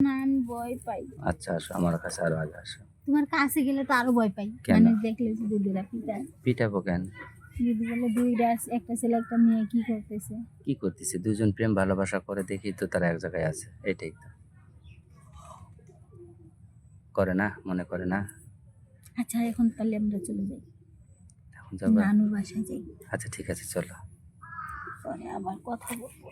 আমি ভয় পাই। আচ্ছা আসো আমার কাছে আরও আগে আসো। তোমার কাছে গেলে তো আরও ভয় পাই। কেন? মানে দেখলে যে দিদিরা পিটায়। পিটাবো কেন? দিদি বলে দুইটা একটা ছেলে একটা মেয়ে কি করতেছে? কি করতেছে? দুজন প্রেম ভালোবাসা করে দেখি তো তারা এক জায়গায় আছে। এটাই তো। করে না? মনে করে না? আচ্ছা এখন তাহলে আমরা চলে যাই। এখন যাব? নানুর বাসায় যাই। আচ্ছা ঠিক আছে চলো। পরে আবার কথা বলব।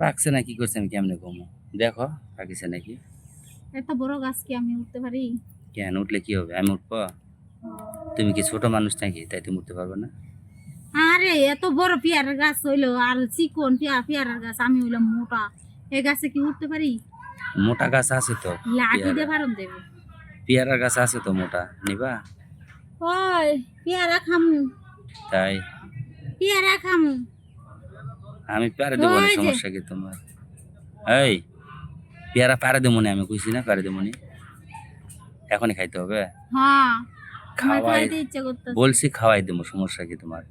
পাকছে না কি করছে আমি কেমনে ঘুমো? দেখো পাকিছে নাকি? এত বড় গাছ কি আমি উঠতে পারি? কেন? উঠলে কি হবে? আমি উঠবো? তুমি কি ছোট মানুষ নাকি? তাই তুমি উঠতে পারবে না? আরে এত বড় পেয়ারার গাছ হইল আর চিকন পেয়ারা পেয়ারার গাছ আমি হইলাম মোটা। এই গাছে কি উঠতে পারি? মোটা গাছ আছে তো লাঠি পেয়ারা। দিয়ে ভারম দেবে। পেয়ারার গাছ আছে তো মোটা নিবা? ওই পেয়ারা খামু। তাই। পেয়ারা খামু আমি পারে দেবো না সমস্যা কি তোমার? এই পেয়ারা পারে দেবো না আমি কইছি না পারে দেবো না। এখনই খাইতে হবে? হ্যাঁ খাওয়াই বলছি খাওয়াই দেবো সমস্যা কি তোমার?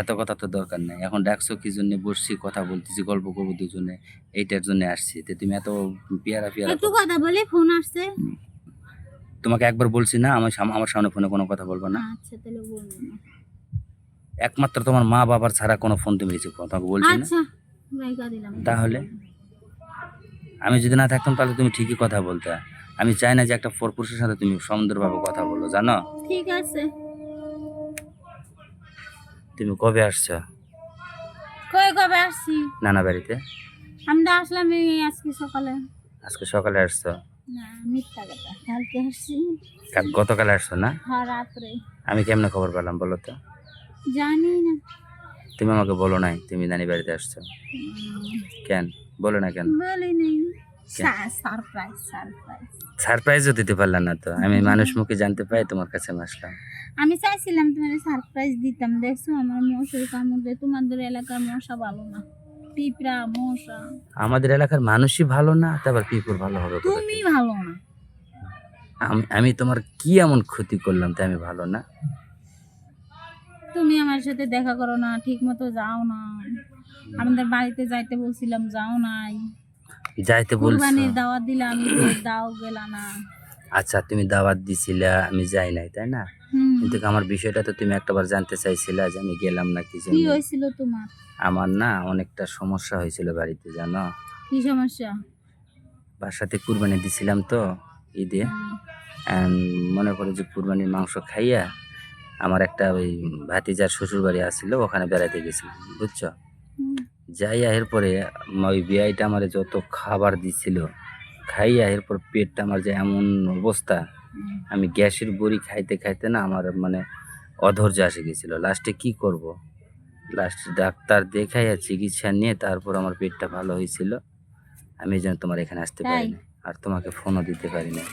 এত কথা তো দরকার নেই। এখন ডাকছো কি জন্য? বসছি কথা বলতেছি গল্প করব দুজনে। এইটার জন্য আসছি। তো তুমি এত পেয়ারা পেয়ারা একটু কথা বলে ফোন আসছে। তোমাকে একবার বলছি না আমার আমার সামনে ফোনে কোনো কথা বলব না। আচ্ছা তাহলে বলব। না একমাত্র তোমার মা বাবার ছাড়া কোনো ফোন তুমি রিসিভ করো তোমাকে বলছি না। আচ্ছা দিলাম। তাহলে? আমি যদি না থাকতাম তাহলে তুমি ঠিকই কথা বলতে। আমি চাই না যে একটা পরপুরুষের সাথে তুমি সুন্দরভাবে কথা বলো জানো? ঠিক আছে। তুমি কবে আসছো? কই কবে আসছি? নানা বাড়িতে? আমি তো আসলাম এই আজকে সকালে। আজকে সকালে আসছো? না মিথ্যা কথা। কালকে আসছি। কাল- গতকালে আসছো না? হ্যাঁ রাত্রে। আমি কেমনে খবর পেলাম বলো তো? জানি না তুমি আমাকে বলো নাই তুমি নানি বাড়িতে আসছো। কেন? বলো না কেন? বলি নেই সারপ্রাইজ সারপ্রাইজ সারপ্রাইজও দিতে পারলাম না তো। আমি মানুষ মুখে জানতে পাই তোমার কাছে আসলাম। আমি চাইছিলাম তোমার সারপ্রাইজ দিতাম দেখছ? আমার মশার কামড়ে তোমাদের এলাকার মশা ভালো না। পিঁপড়া মশা। আমাদের এলাকার মানুষই ভালো না তারপর পিপুর ভালো হবে তুমি ভালো না। আমি- আমি তোমার কি এমন ক্ষতি করলাম তাই আমি ভালো না? তুমি আমার সাথে দেখা করো না ঠিক মতো যাও না। আমাদের বাড়িতে যাইতে বলছিলাম যাও নাই। যাইতে বলছো? কুরবানির দাওয়াত দিলে আমি তো দাও গেলা না। আচ্ছা তুমি দাওয়াত দিছিলা আমি যাই নাই তাই না? হুম। কিন্তু আমার বিষয়টা তো তুমি একটাবার জানতে চাইছিলা যে আমি গেলাম না কি কি জন্য? হয়েছিল তোমার? আমার না অনেকটা সমস্যা হয়েছিল বাড়িতে জানো? কি সমস্যা? বাসাতে কুরবানি দিছিলাম তো ঈদে। হুম, And মনে করো যে কুরবানির মাংস খাইয়া আমার একটা ওই ভাতিজার শ্বশুর বাড়ি আসছিল ওখানে বেড়াতে গেছিলাম বুঝছ? যাই আহের পরে ওই বিআইটা আমার যত খাবার দিছিল খাইয়া পর পেটটা আমার যে এমন অবস্থা আমি গ্যাসের বড়ি খাইতে খাইতে না আমার মানে অধৈর্য আসে গেছিল। লাস্টে কি করব? লাস্টে ডাক্তার দেখাইয়া চিকিৎসা নিয়ে তারপর আমার পেটটা ভালো হয়েছিল। আমি যেন তোমার এখানে আসতে তাই? পারি না আর তোমাকে ফোনও দিতে পারি না।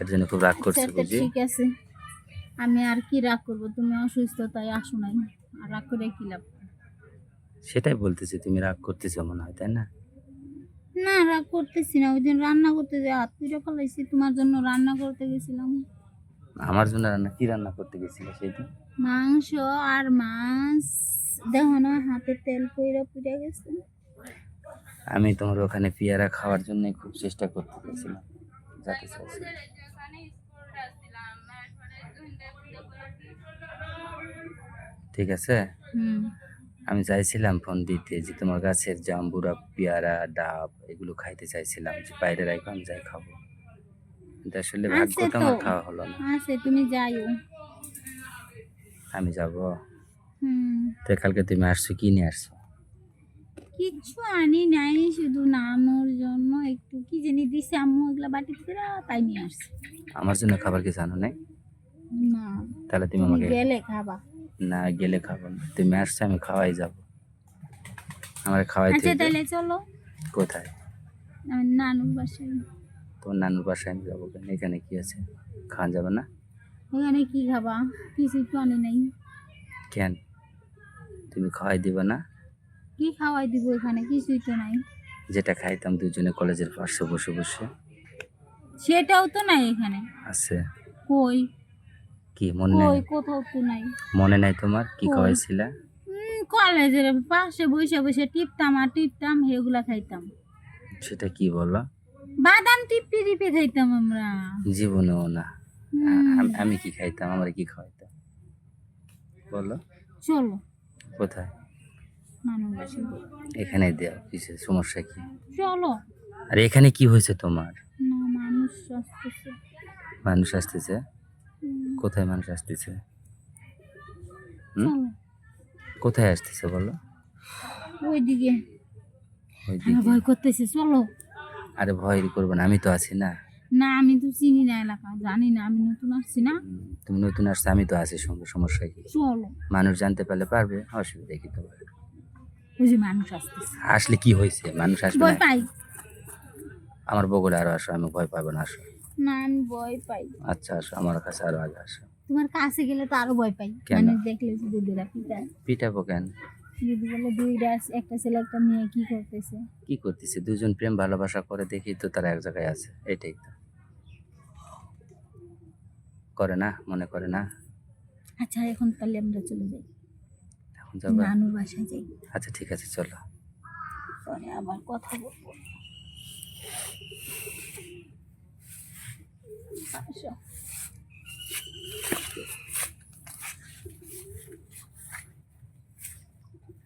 এর জন্য খুব রাগ করছে আচ্ছা, বুঝি? ঠিক আছে। আমি আর কি রাগ করব? তুমি অসুস্থ তাই আসো নাই। আর রাগ করে কি লাভ? সেটাই বলতেছি তুমি রাগ করতেছো মনে হয় তাই না? না রাগ করতেছি না। ওই দিন রান্না করতে যে হাত পুজো ফেলাইছি তোমার জন্য রান্না করতে গেছিলাম। আমার জন্য রান্না কি রান্না করতে গেছিলে সেদিন? মাংস আর মাছ। দেখো না হাতে তেল পইরা পুড়ে গেছে। আমি তোমার ওখানে পেয়ারা খাওয়ার জন্য খুব চেষ্টা করতে গেছিলাম যাতে ঠিক আছে? আমি চাইছিলাম ফোন দিতে যে তোমার গাছের জাম্বুরা পেয়ারা ডাব এগুলো খাইতে চাইছিলাম। যে বাইরে রাখো আমি যাই খাব। কিন্তু আসলে ভাগ্য তো আমার খাওয়া হলো না। তুমি যাইও। আমি যাব। হুম। তো কালকে তুমি আসছো কি নিয়ে আসছো? কিচ্ছু আনি নাই শুধু নানোর জন্য একটু কি জানি দিছে আম্মু এগুলা বাটি করে তাই নিয়ে আসছে। আমার জন্য খাবার কিছু জানো নাই? না। তাহলে তুমি আমাকে গেলে খাবা। না গেলে খাব না। তুমি আসছো আমি খাওয়াই যাব। আমার খাওয়াই আচ্ছা তাহলে চলো। কোথায়? আমি নানুর বাসায়। তোমার নানুর বাসায় আমি যাব কেন? এখানে কি আছে? খাওয়া যাবে না? ওখানে কি খাবা? কিছু তো আনি নাই। কেন? তুমি খাওয়াই দিবে না? কি খাওয়াই দিব এখানে? কিছুই তো নাই। যেটা খাইতাম দুজনে কলেজের পাশে বসে বসে। সেটাও তো নাই এখানে। আছে। কই? কি মনে নাই? ওই কোথাও তো নাই। মনে নাই তোমার? কি? খাওয়াইছিলা কলেজের পাশে বসে বসে টিপতাম আর টিপতাম সেগুলা খাইতাম। সেটা কি বলো? বাদাম টিপে টিপে খাইতাম আমরা। জীবনেও না। আম- কি খাইতাম? আমরা কি খাওয়াইতাম? বলো। চলো। কোথায়? এখানে দেও কিসের সমস্যা কি? চলো। আর এখানে কি হয়েছে তোমার? না মানুষ আসতেছে। মানুষ আসতেছে? কোথায় মানুষ আসতেছে? কোথায় আসতেছে বলো? ওইদিকে। ওই ভয় করতেছে চলো। আরে ভয় করব না আমি তো আছি না। না আমি তো চিনি না এলাকা জানি না আমি নতুন আসছি না। তুমি নতুন আসছো আমি তো আছি সঙ্গে সমস্যা কি? চলো। মানুষ জানতে পারলে পারবে অসুবিধা কি তোমার? ওই যে মানুষ আসতেছে। আসলে কি হয়েছে? মানুষ আসবে ভয় পাই। আমার বগলে আরও আসো আমি ভয় পাবো না আসো। না আমি ভয় পাই। আচ্ছা আসো আমার কাছে আরও আগে আসো। তোমার কাছে গেলে তো আরও ভয় পাই। কেন? মানে দেখলে যে দিদিরা পিটায় পিটাবো কেন? দিদি বলে দুইটা আছে, একটা ছেলে একটা মেয়ে কি করতেছে? কি করতেছে? দুজন প্রেম ভালোবাসা করে দেখি তো তারা এক জায়গায় আছে। এটাই তো। করে না? মনে করে না? আচ্ছা এখন তাহলে আমরা চলে যাই। এখন যাব? নানুর বাসায় যাই। আচ্ছা ঠিক আছে চলো। পরে আবার কথা বলব। 反 녕.